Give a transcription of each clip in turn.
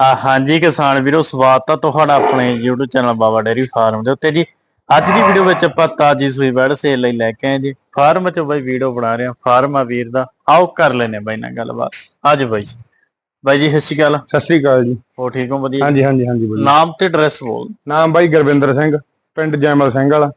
ਆ ਹਾਂਜੀ ਕਿਸਾਨ ਵੀਰੋ ਸਵਾਗਤ ਆ ਤੁਹਾਡਾ ਆਪਣੇ YouTube channel Baba dairy farm ਦੇ ਉੱਤੇ ਜੀ। ਅੱਜ ਦੀ ਵੀਡੀਓ ਵਿੱਚ ਆਪਾਂ ਤਾਜੀ ਸੂਈ ਬੈੜ ਸੇਲ ਲਈ ਲੈ ਕੇ ਆਏ ਜੀ। ਫਾਰਮ ਚੋਂ ਬਾਈ ਵੀਡੀਓ ਬਣਾ ਰਹੇ ਆ ਫਾਰਮ ਆ ਵੀਰ ਦਾ। ਆਓ ਕਰ ਲੈਨੇ ਬਾਈ ਨਾਲ ਗੱਲਬਾਤ। ਅੱਜ ਬਾਈ। ਬਾਈ ਜੀ ਸਤਿ ਸ਼੍ਰੀ ਅਕਾਲ। ਸਤਿ ਸ੍ਰੀ ਅਕਾਲ ਜੀ। ਹੋ ਠੀਕ ਹੋ? ਵਧੀਆ। ਹਾਂਜੀ ਹਾਂਜੀ ਹਾਂਜੀ ਬੋਲੋ ਨਾਮ ਤੇ ਐਡਰੈਸ ਬੋਲ। ਨਾਮ ਬਾਈ ਗੁਰਵਿੰਦਰ ਸਿੰਘ ਪਿੰਡ ਜੈਮਲ ਸਿੰਘ ਵਾਲਾ।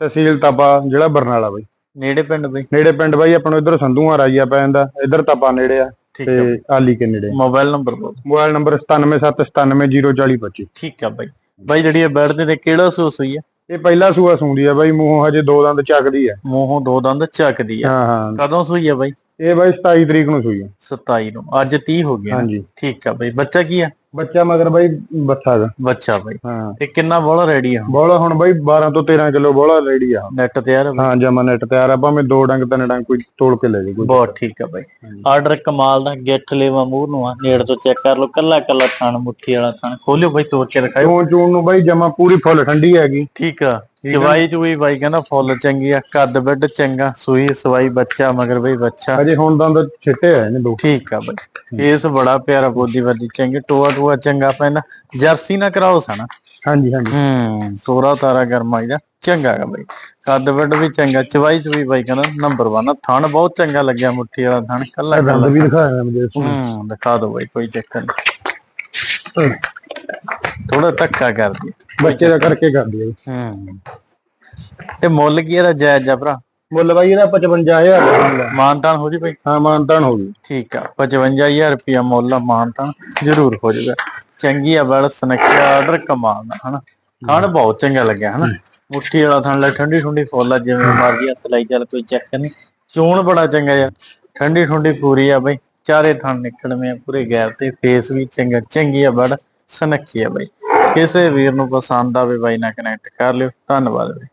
ਤਹਿਸੀਲ ਤਪਾ ਜ਼ਿਲ੍ਹਾ ਬਰਨਾਲਾ ਬਾਈ। ਨੇੜੇ ਪਿੰਡ ਬਾਈ? ਨੇੜੇ ਪਿੰਡ ਬਾਈ ਆਪਾਂ ਨੂੰ ਇੱਧਰ ਸੰਧੂਆਂ ਰਾਈਆ ਪੈ ਜਾਂਦਾ। ਇੱਧਰ ਤਪਾ ਨੇੜੇ ਆ। ਠੀਕ ਹੈ ਤੇ ਆਲੀ ਕੇ ਨੇੜੇ। ਮੋਬਾਈਲ ਨੰਬਰ ਬੋਲ ਮੋਬਾਈਲ ਨੰਬਰ 9779904025 ਠੀਕ ਆ ਬਾਈ। ਬਾਈ ਜਿਹੜੀ ਇਹ ਬੈੜ ਦੇ ਤੇ ਕਿਹੜਾ ਸੂਸ ਹੋਈ ਆ ਇਹ ਪਹਿਲਾ ਸੂਆ ਸੁੰਦੀ ਆ ਬਾਈ ਮੂੰਹੋਂ ਹਜੇ ਦੋ ਦੰਦ ਚੱਕਦੀ ਆ। ਮੂੰਹੋਂ ਦੋ ਦੰਦ ਚੱਕਦੀ ਆ। ਹਾਂ ਹਾਂ। ਕਦੋਂ ਸੂਈ ਆ ਬਾਈ? ਇਹ ਬਾਈ 27 ਤਰੀਕ ਨੂੰ ਸੂਈ ਆ। 27 ਨੂੰ। ਅੱਜ 30 ਹੋ ਗਿਆ। ਹਾਂਜੀ। ਠੀਕ ਆ ਬਾਈ। ਬੱਚਾ ਕੀ ਆ? ਬੱਚਾ ਮਗਰ ਬਾਈ ਬੱਥਾ ਦਾ ਬੱਚਾ ਬਾਈ। ਹਾਂ। ਤੇ ਕਿੰਨਾ ਬੋਲਾ ਰੈਡੀ ਆ? ਬੋਲਾ ਹੁਣ ਬਾਈ 12 ਤੋਂ 13 ਕਿਲੋ ਬੋਲਾ ਰੈਡੀ ਆ। ਨੈਟ ਤਿਆਰ ਆ? ਹਾਂ ਜਮਾ ਨੈਟ ਤਿਆਰ ਆ। ਭਾਵੇਂ ਦੋ ਡੰਗ ਤਿੰਨ ਡੰਗ ਕੋਈ ਤੋਲ ਕੇ ਲੈ ਜੇ ਕੋਈ। ਬਹੁਤ ਠੀਕ ਆ ਬਾਈ। ਆਰਡਰ ਕਮਾਲ ਦਾ ਗਿੱਠ ਲੇਵਾ ਮੂੰਹ ਨੂੰ ਆ। ਨੇੜ ਤੋਂ ਚੈੱਕ ਕਰ ਲਓ ਕੱਲਾ ਕੱਲਾ ਥਣ ਮੁੱਠੀ ਵਾਲਾ ਥਣ। ਖੋਲਿਓ ਬਾਈ ਤੋੜ ਕੇ ਦਿਖਾਇਓ। ਚੂਨ ਚੂਨ ਨੂੰ ਬਾਈ ਜਮਾ ਪੂਰੀ ਫੁੱਲ ਠੰਡੀ ਹੈਗੀ। ਠੀਕ ਆ। ਸਵਾਈ ਚੂਈ ਬਾਈ ਕਹਿੰਦਾ ਫੁੱਲ ਚੰਗੀ ਆ ਕੱਦ ਬੈੱਡ ਚੰਗਾ ਸੂਈ ਸਵਾਈ ਬੱਚਾ ਮਗਰ ਬਈ ਬੱਚਾ। ਅਜੇ ਹੁਣ ਦੰਦ ਛਿੱਟੇ ਆਏ ਨੇ ਦੋ। ਠੀਕ ਆ ਬਾਈ ਫੇਸ ਬੜਾ ਪਿਆਰਾ ਬੋਦੀ ਵੱਡੀ ਚੰਗੀ ਟੋਆ ਟੋਆ ਚੰਗਾ ਪੈਂਦਾ ਜਰਸੀ ਨਾ ਕਰਾਓ ਸਣਾ ਹਾਂਜੀ ਹਾਂਜੀ। ਹੂੰ ਤੋਰਾ ਤਾਰਾ ਗਰਮਾਈ ਦਾ ਚੰਗਾ ਗਾ ਬਾਈ। ਕੱਦ ਬੈੱਡ ਵੀ ਚੰਗਾ ਚਵਾਈ ਚੂਈ ਬਾਈ ਕਹਿੰਦਾ ਨੰਬਰ 1 ਥਣ ਬਹੁਤ ਚੰਗਾ ਲੱਗਿਆ ਮੁੱਠੀ ਵਾਲਾ ਥਣ ਕੱਲਾ ਕੱਲਾ ਵੀ ਦਿਖਾਇਆ ਮੈਨੂੰ ਹੂੰ ਦਿਖਾ ਦੋ ਬਾਈ ਕੋਈ ਚੱਕਰ ਨਹੀਂ ਥੋੜਾ ਧੱਕਾ ਕਰਦੀ। ਬੱਚੇ ਦਾ ਕਰਕੇ ਕਰਦੀ ਹੈ ਹੂੰ। ਤੇ ਮੁੱਲ ਕੀ ਇਹਦਾ ਜਾਇਜ਼ ਜਾ ਭਰਾ? ਮੁੱਲ ਬਾਈ ਇਹਦਾ 55000 ਦਾ ਹੁੰਦਾ ਮਾਨਤਾਨ ਹੋ ਜੀ ਬਾਈ? ਹਾਂ ਮਾਨਤਾਨ ਹੋ ਗਈ ਠੀਕ ਆ 55000 ਰੁਪਿਆ ਮੁੱਲ ਆ ਮਾਨਤਾਨ ਜ਼ਰੂਰ ਹੋ ਜਾਊਗਾ ਚੰਗੀ ਆ ਬੜ ਸਨੱਖਿਆ ਆਰਡਰ ਕਮਾਲ ਦਾ ਹਨਾ? ਖਾਣ ਬਹੁਤ ਚੰਗਾ ਲੱਗਿਆ ਹਨਾ? ਮੁੱਠੀ ਵਾਲਾ ਥਣ ਲੈ ਠੰਡੀ ਠੰਡੀ ਫੁੱਲ ਆ ਜਿਵੇਂ ਮਰਜ਼ੀ ਹੱਥ ਲਾਈ ਚੱਲ ਕੋਈ ਚੱਕਰ ਨਹੀਂ। ਚੋਣ ਬੜਾ ਚੰਗਾ ਯਾਰ ਠੰਡੀ ਠੰਡੀ ਪੂਰੀ ਆ ਬਈ। ਚਾਰੇ ਥਣ ਨਿਕਲਵੇਂ ਆ ਪੂਰੇ ਗੈਰ ਤੇ ਫੇਸ ਵੀ ਚੰਗਾ ਚੰਗੀ ਆ ਬੜ ਸਨੱਖੀ ਆ ਬਾਈ? ਕਿਸੇ ਵੀਰ ਨੂੰ ਪਸੰਦ ਆਵੇ ਬਾਈ ਨਾਲ ਕਨੈਕਟ ਕਰ ਲਿਓ। ਧੰਨਵਾਦ ਬਈ।